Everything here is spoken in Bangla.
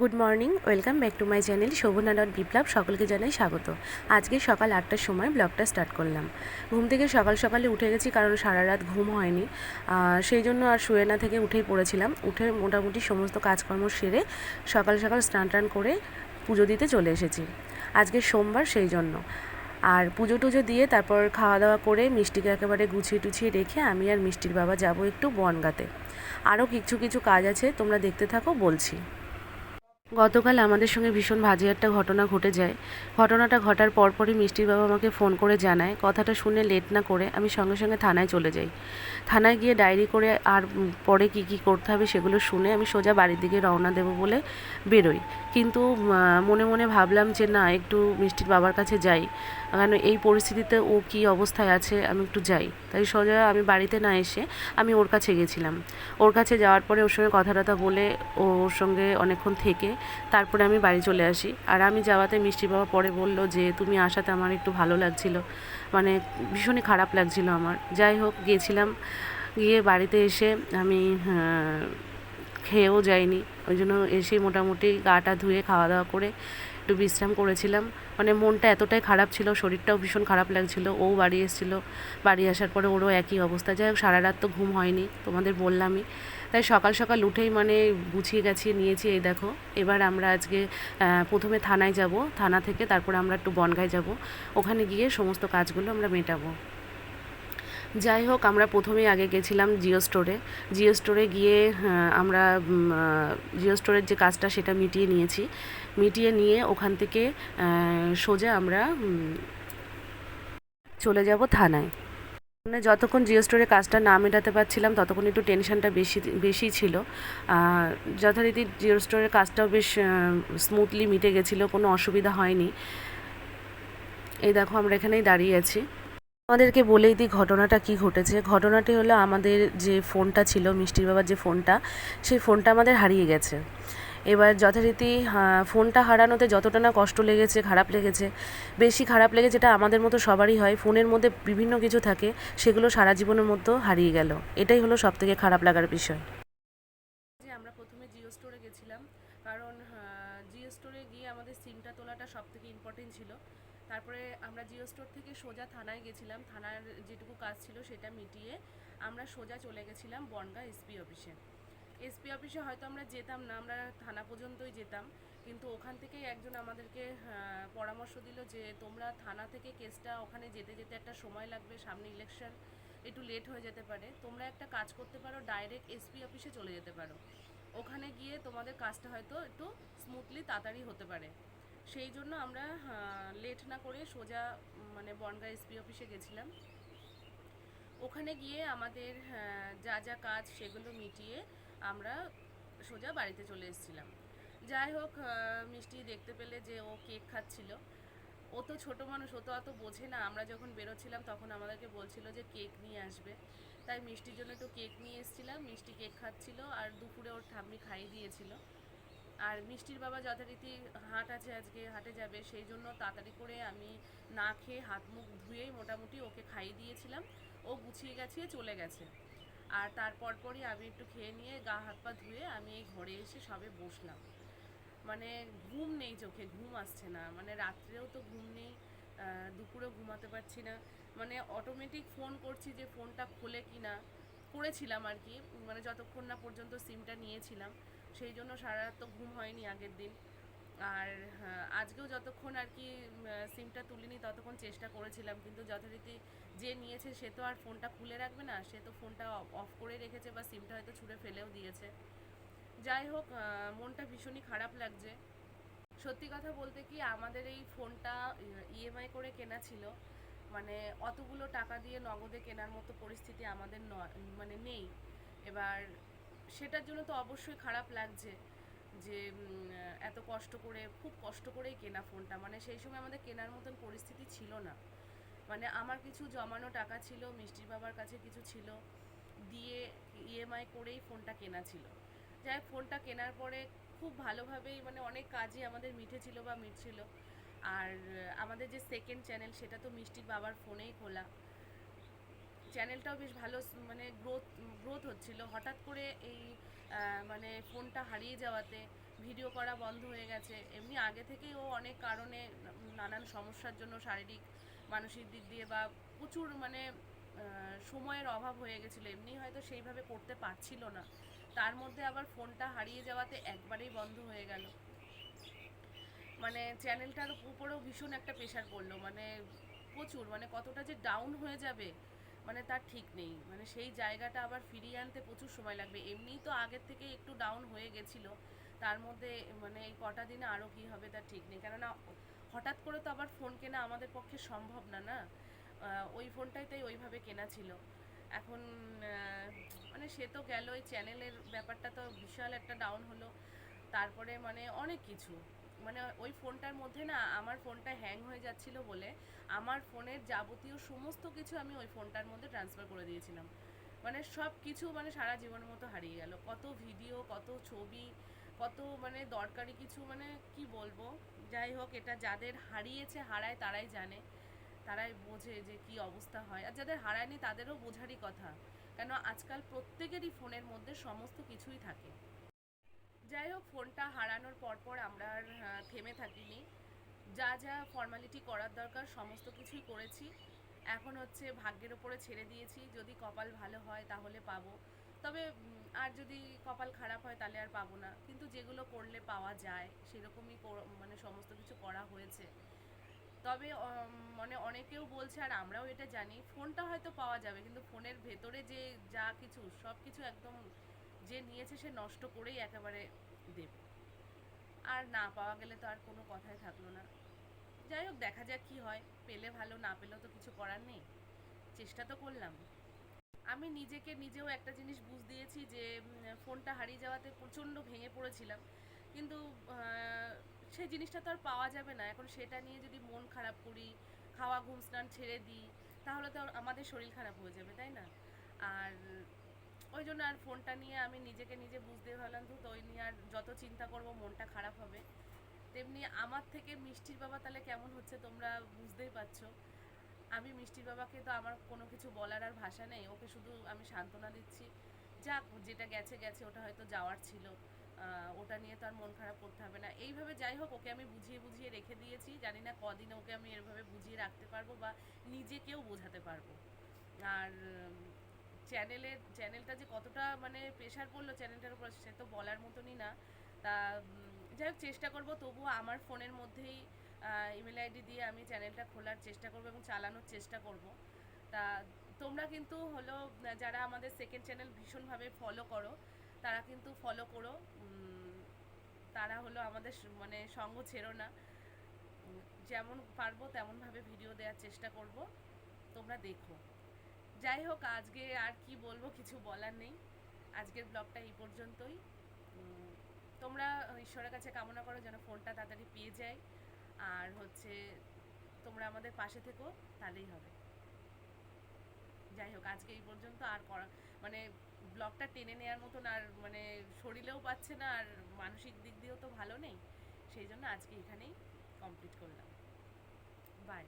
Good morning welcome back to my channel Shobhana dot Biplab সকলকে জানাই স্বাগত। আজকে সকাল আটটার সময় ব্লগটা স্টার্ট করলাম। ঘুম থেকে সকাল সকালে উঠে গেছি কারণ সারা রাত ঘুম হয়নি। সেই জন্য আর শুয়ে না থেকে উঠেই পড়েছিলাম। উঠে মোটামুটি সমস্ত কাজকর্ম সেরে সকাল সকাল স্নান টান করে পুজো দিতে চলে এসেছি। আজকে সোমবার সেই জন্য। আর পুজো টুজো দিয়ে তারপর খাওয়া দাওয়া করে মিষ্টিকে একেবারে গুছিয়ে টুছিয়ে রেখে আমি আর মিষ্টির বাবা যাব একটু বনগাতে। আরও কিছু কিছু কাজ আছে, তোমরা দেখতে থাকো, বলছি। গতকাল আমাদের সঙ্গে ভীষণ ভাজে একটা ঘটনা ঘটে যায়। ঘটনাটা ঘটার পরপরই মিষ্টির বাবা আমাকে ফোন করে জানায়, কথাটা শুনে লেট না করে আমি সঙ্গে সঙ্গে থানায় চলে যাই। থানায় গিয়ে ডায়েরি করে আর পরে কি কি করতে হবে সেগুলো শুনে আমি সোজা বাড়ির দিকে রওনা দেব বলে বেরোই। কিন্তু মনে মনে ভাবলাম যে না, একটু মিষ্টির বাবার কাছে যাই। কারণ এই পরিস্থিতিতে ও কী অবস্থায় আছে, আমি একটু যাই। তাই সোজা আমি বাড়িতে না এসে আমি ওর কাছে গেছিলাম। ওর কাছে যাওয়ার পরে ওর সঙ্গে কথা টথা বলে ওর সঙ্গে অনেকক্ষণ থেকে তারপরে আমি বাড়ি চলে আসি। আর আমি যাওয়াতে মিষ্টি বাবা পরে বলল যে, তুমি আসাতে আমার একটু ভালো লাগছিল। মানে ভীষণই খারাপ লাগছিল আমার। যাই হোক গিয়েছিলাম গিয়ে বাড়িতে এসে আমি খেয়েও যাইনি। ওই জন্য এসে মোটামুটি গাটা ধুয়ে খাওয়া দাওয়া করে একটু বিশ্রাম করেছিলাম। মানে মনটা এতটাই খারাপ ছিল, শরীরটাও ভীষণ খারাপ লাগছিল। ও বাড়ি এসেছিল। বাড়ি আসার পরে ওরও একই অবস্থা। যাই হোক সারা রাত তো ঘুম হয়নি, তোমাদের বললামই। তাই সকাল সকাল উঠেই মানে গুছিয়ে গাছিয়ে নিয়েছি, এই দেখো। এবার আমরা আজকে প্রথমে থানায় যাব। থানা থেকে তারপরে আমরা একটু বনগায় যাব। ওখানে গিয়ে সমস্ত কাজগুলো আমরা মেটাবো। যাই হোক, আমরা প্রথমেই আগে গেছিলাম জিও স্টোরে। জিও স্টোরে গিয়ে আমরা জিও স্টোরের যে কাজটা সেটা মিটিয়ে নিয়েছি। মিটিয়ে নিয়ে ওখান থেকে সোজা আমরা চলে যাব থানায়। মানে যতক্ষণ জিও স্টোরে কাজটা না মেটাতে পারছিলাম, ততক্ষণ একটু টেনশনটা বেশি বেশি ছিল। যথারীতি জিও স্টোরের কাজটাও বেশ স্মুথলি মিটে গেছিল, কোনো অসুবিধা হয়নি। এই দেখো, আমরা এখানেই দাঁড়িয়ে আছি। আমাদেরকে বলেই দিই ঘটনাটা কি ঘটেছে। ঘটনাটি হলো আমাদের যে ফোনটা ছিল, মিষ্টির বাবার যে ফোনটা, সেই ফোনটা আমাদের হারিয়ে গেছে। এবার যথারীতি ফোনটা হারানোতে যতটা না কষ্ট লেগেছে, খারাপ লেগেছে, বেশি খারাপ লেগেছে যেটা আমাদের মতো সবারই হয়, ফোনের মধ্যে বিভিন্ন কিছু থাকে, সেগুলো সারা জীবনের মধ্যে হারিয়ে গেল। এটাই হলো সব থেকে খারাপ লাগার বিষয়। আমরা প্রথমে জিও স্টোরে গেছিলাম, কারণ জিও স্টোরে গিয়ে আমাদের সিমটা তোলাটা সব থেকে ইম্পর্টেন্ট ছিল। তারপরে আমরা জিও স্টোর থেকে সোজা থানায় গেছিলাম, থানার যেটুকু কাজ ছিল সেটা মিটিয়ে আমরা সোজা চলে গেছিলাম বনগা এসপি অফিসে। এসপি অফিসে হয়তো আমরা যেতাম না, আমরা থানা পর্যন্তই যেতাম। কিন্তু ওখান থেকেই একজন আমাদেরকে পরামর্শ দিল যে তোমরা থানা থেকে কেসটা ওখানে যেতে যেতে একটা সময় লাগবে, সামনে ইলেকশন একটু লেট হয়ে যেতে পারে। তোমরা একটা কাজ করতে পারো ডাইরেক্ট এসপি অফিসে চলে যেতে পারো। ওখানে গিয়ে তোমাদের কাজটা হয়তো একটু স্মুথলি তাড়াতাড়ি হতে পারে। সেই জন্য আমরা লেট না করে সোজা মানে বনগা এসপি অফিসে গেছিলাম। ওখানে গিয়ে আমাদের যা যা কাজ সেগুলো মিটিয়ে আমরা সোজা বাড়িতে চলে এসেছিলাম। যাই হোক মিষ্টি দেখতে পেলে যে ও কেক খাচ্ছিল। ও তো ছোটো মানুষ, ও তো অত বোঝে না। আমরা যখন বেরোচ্ছিলাম, তখন আমাদেরকে বলছিল যে কেক নিয়ে আসবে। তাই মিষ্টির জন্য একটু কেক নিয়ে এসেছিলাম, মিষ্টি কেক খাচ্ছিল আর দুপুরে ওর ঠাম্মি খাইয়ে দিয়েছিল। আর মিষ্টির বাবা যথারীতি হাট আছে আজকে, হাটে যাবে, সেই জন্য তাড়াতাড়ি করে আমি না খেয়ে হাত মুখ ধুয়েই মোটামুটি ওকে খাইয়ে দিয়েছিলাম। ও গুছিয়ে গেছে চলে গেছে। আর তারপর পরই আমি একটু খেয়ে নিয়ে গা হাত পা ধুয়ে আমি এই ঘরে এসে সবে বসলাম। মানে ঘুম নেই চোখে ঘুম আসছে না। মানে রাত্রেও তো ঘুম নেই আহ, দুপুরেও ঘুমাতে পারছি না। মানে অটোমেটিক ফোন করছি যে ফোনটা খোলে কি না করেছিলাম আর কি। মানে যতক্ষণ না পর্যন্ত সিমটা নিয়েছিলাম সেই জন্য সারা রাত তো ঘুম হয়নি আগের দিন। আর হ্যাঁ, আজকেও যতক্ষণ আর কি সিমটা তুলিনি ততক্ষণ চেষ্টা করেছিলাম কিন্তু যথারীতি যে নিয়েছে সে তো আর ফোনটা খুলে রাখবে না সে তো ফোনটা অফ করে রেখেছে বা সিমটা হয়তো ছুঁড়ে ফেলেও দিয়েছে। যাই হোক মনটা ভীষণই খারাপ লাগছে। সত্যি কথা বলতে কি আমাদের এই ফোনটা ইএমআই করে কেনা ছিল। মানে অতগুলো টাকা দিয়ে নগদে কেনার মতো পরিস্থিতি আমাদের মানে নেই। এবার সেটার জন্য তো অবশ্যই খারাপ লাগছে। যে এত কষ্ট করে খুব কষ্ট করেই কেনা ফোনটা। মানে সেই সময় আমাদের কেনার মতন পরিস্থিতি ছিল না। মানে আমার কিছু জমানো টাকা ছিল মিষ্টির বাবার কাছে কিছু ছিল দিয়ে ইএমআই করেই ফোনটা কেনা ছিল। যাই হোক, ফোনটা কেনার পরে খুব ভালোভাবেই মানে অনেক কাজই আমাদের মিটেছিল বা মিটছিল আর আমাদের যে সেকেন্ড চ্যানেল সেটা তো মিষ্টির বাবার ফোনেই খোলা। চ্যানেলটাও বেশ ভালো মানে গ্রোথ গ্রোথ হচ্ছিল। হঠাৎ করে এই মানে ফোনটা হারিয়ে যাওয়াতে ভিডিও করা বন্ধ হয়ে গেছে। এমনি আগে থেকেই ও অনেক কারণে নানান সমস্যার জন্য শারীরিক, মানসিক দিক দিয়ে বা প্রচুর মানে সময়ের অভাব হয়ে গেছিল। এমনি হয়তো সেইভাবে করতে পারছিল না। তার মধ্যে আবার ফোনটা হারিয়ে যাওয়াতে একবারেই বন্ধ হয়ে গেল। মানে চ্যানেলটার উপরেও ভীষণ একটা প্রেশার পড়ল। মানে প্রচুর মানে কতটা যে ডাউন হয়ে যাবে মানে তার ঠিক নেই। মানে সেই জায়গাটা আবার ফিরিয়ে আনতে প্রচুর সময় লাগবে। এমনিই তো আগের থেকে একটু ডাউন হয়ে গেছিল। তার মধ্যে মানে এই কটা দিনে আরও কী হবে তার ঠিক নেই। কেননা হঠাৎ করে তো আবার ফোন কেনা আমাদের পক্ষে সম্ভব না না? ওই ফোনটাই তাই ওইভাবে কেনা ছিল। এখন মানে সে তো গেল ওই চ্যানেলের ব্যাপারটা তো বিশাল একটা ডাউন হলো। তারপরে মানে অনেক কিছু। মানে ওই ফোনটার মধ্যে না আমার ফোনটা হ্যাং হয়ে যাচ্ছিল বলে আমার ফোনের যাবতীয় সমস্ত কিছু আমি ওই ফোনটার মধ্যে ট্রান্সফার করে দিয়েছিলাম। মানে সব কিছু মানে সারা জীবনের মতো হারিয়ে গেল। কত ভিডিও কত ছবি, কত মানে দরকারি কিছু মানে কি বলব? যাই হোক, এটা যাদের হারিয়েছে হারায় তারাই জানে, তারাই বোঝে যে কি অবস্থা হয়। আর যাদের হারায়নি তাদেরও বোঝারই কথা। কেন আজকাল প্রত্যেকেরই ফোনের মধ্যে সমস্ত কিছুই থাকে। যাই হোক, ফোনটা হারানোর পরপর আমরা আর থেমে থাকিনি। যা যা ফর্মালিটি করার দরকার, সমস্ত কিছুই করেছি। এখন হচ্ছে ভাগ্যের ওপরে ছেড়ে দিয়েছি। যদি কপাল ভালো হয় তাহলে পাবো। তবে আর যদি কপাল খারাপ হয় তাহলে আর পাবো না। কিন্তু যেগুলো করলে পাওয়া যায়, সেরকমই মানে সমস্ত কিছু করা হয়েছে। তবে মানে অনেকেও বলছে, আর আমরাও এটা জানি, ফোনটা হয়তো পাওয়া যাবে, কিন্তু ফোনের ভেতরে যে যা কিছু সব কিছু একদম যে নিয়েছে সে নষ্ট করেই একেবারে দেবে। আর না পাওয়া গেলে তো আর কোনো কথাই থাকল না। যাই হোক, দেখা যাক কি হয়। পেলে ভালো, না পেলেও তো কিছু করার নেই। চেষ্টা তো করলাম। আমি নিজেকে নিজেও একটা জিনিস বুঝ দিয়েছি যে ফোনটা হারিয়ে যাওয়াতে প্রচণ্ড ভেঙে পড়েছিলাম। কিন্তু সেই জিনিসটা তো আর পাওয়া যাবে না। এখন সেটা নিয়ে যদি মন খারাপ করি, খাওয়া, ঘুম, স্নান ছেড়ে দিই, তাহলে তো আমাদের শরীর খারাপ হয়ে যাবে, তাই না? আর ওই জন্য আর ফোনটা নিয়ে আমি নিজেকে নিজে বুঝতে পারলাম তো ওই নিয়ে আর যত চিন্তা করব, মনটা খারাপ হবে। তেমনি আমার থেকে মিষ্টির বাবা তাহলে কেমন হচ্ছে তোমরা বুঝতেই পারছ। আমি মিষ্টির বাবাকে তো আমার কোনো কিছু বলার আর ভাষা নেই। ওকে শুধু আমি সান্ত্বনা দিচ্ছি। যাক, যেটা গেছে গেছে, ওটা হয়তো যাওয়ার ছিল। ওটা নিয়ে তো আর মন খারাপ করতে হবে না। এইভাবে যাই হোক, ওকে আমি বুঝিয়ে বুঝিয়ে রেখে দিয়েছি। জানি না কদিন ওকে আমি এভাবে বুঝিয়ে রাখতে পারব বা নিজেকেও বোঝাতে পারব। আর চ্যানেলের চ্যানেলটা যে কতটা মানে প্রেশার পড়ল চ্যানেলটার উপর সে তো বলার মতনই না। তা যাই হোক, চেষ্টা করব, তবুও আমার ফোনের মধ্যেই ইমেল আইডি দিয়ে আমি চ্যানেলটা খোলার চেষ্টা করব এবং চালানোর চেষ্টা করব। তা, তোমরা কিন্তু হলো, যারা আমাদের সেকেন্ড চ্যানেল ভীষণভাবে ফলো করো, তারা কিন্তু ফলো করো। তারা হলো আমাদের মানে সঙ্গ ছেড়ো না। যেমন পারব তেমনভাবে ভিডিও দেওয়ার চেষ্টা করব। তোমরা দেখো। যাই হোক আজকে আর কি বলব, কিছু বলার নেই। আজকের ব্লগটা এই পর্যন্তই। তোমরা ঈশ্বরের কাছে কামনা করো যেন ফোনটা তাড়াতাড়ি পেয়ে যায়। আর হচ্ছে, তোমরা আমাদের পাশে থেকো, তাহলেই হবে। যাই হোক আজকে এই পর্যন্ত আর করা মানে ব্লগটা টেনে নেওয়ার মতন আর মানে শরীরেও পাচ্ছে না, আর মানসিক দিক দিয়েও তো ভালো নেই। সেই জন্য আজকে এখানেই কমপ্লিট করলাম। বাই